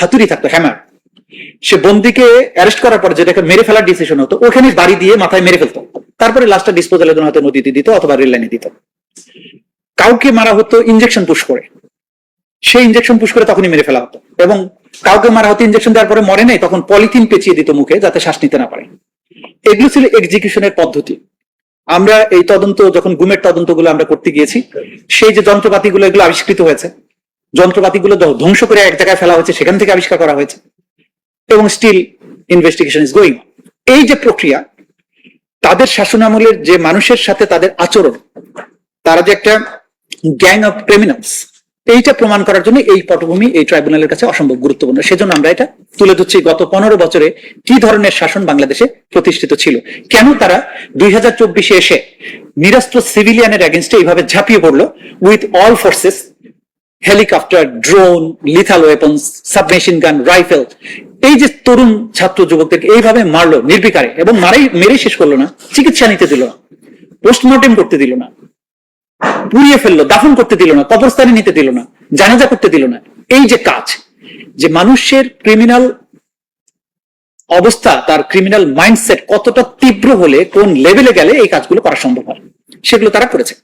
হাতুড়ি থাকতো হ্যামার সে বন্দিকে অ্যারেস্ট করার পর যেটাকে মেরে ফেলার ডিসিশন হতো, ওখানে বাড়ি দিয়ে মাথায় মেরে ফেলতো। তারপরে লাস্টটা ডিসপোজালের জন্য হয়তো নদীতে দিত অথবা রেল লাইনে দিত। কাউকে মারা হতো ইনজেকশন পুশ করে। সেই ইনজেকশন পুশ করে তখনই মেরে ফেলা হতো। এবং কাউকে মারা হতো ইনজেকশন দেওয়ার পরে মরে নেই, তখন পলিথিন পেঁচিয়ে দিত মুখে যাতে শ্বাস নিতে না পারে। এগুলো ছিল এক্সিকিউশনের পদ্ধতি। আমরা এই তদন্ত, যখন গুমের তদন্তগুলো আমরা করতে গিয়েছি, সেই যে যন্ত্রপাতিগুলো এগুলো আবিষ্কৃত হয়েছে যন্ত্রপাতিগুলো ধ্ব- ধ্বংস করে এক জায়গায় ফেলা হয়েছে, সেখান থেকে আবিষ্কার করা হয়েছে। এবং স্টিল ইনভেস্টিগেশন ইজ গোয়িং এই যে প্রক্রিয়া, তাদের শাসনামলের যে মানুষের সাথে তাদের আচরণ, তারা যে একটা গ্যাং অফ ক্রিমিনালস এইটা প্রমাণ করার জন্য এই পটভূমি, এই ট্রাইব্যুনালের কাছে অসম্ভব গুরুত্বপূর্ণ। সেজন্য আমরা এটা তুলে ধরছি গত পনেরো বছরে কি ধরনের শাসন বাংলাদেশে প্রতিষ্ঠিত ছিল। কেন তারা দুই হাজার চব্বিশে এসে নিরস্ত্র সিভিলিয়ানের এগেনস্টে এইভাবে ঝাঁপিয়ে পড়ল? With all forces helicopter, drone lethal weapons submachine gun rifle এই যে তরুণ ছাত্র যুবকদেরকে এইভাবে মারলো নির্বিকারে এবং মারাই মেরে শেষ করল না, চিকিৎসা নিতে দিল না পোস্টমর্টেম করতে দিল না, পুড়িয়ে ফেলল, দাফন করতে দিল না, কবরস্থানে নিতে দিল না, জানাজা করতে দিল না, এই যে কাজ, যে মানুষের ক্রিমিনাল অবস্থা, তার ক্রিমিনাল মাইন্ডসেট কতটা তীব্র হলে, কোন লেভেলে গেলে এই কাজগুলো করা সম্ভব হয়, সেগুলো তারা করেছে।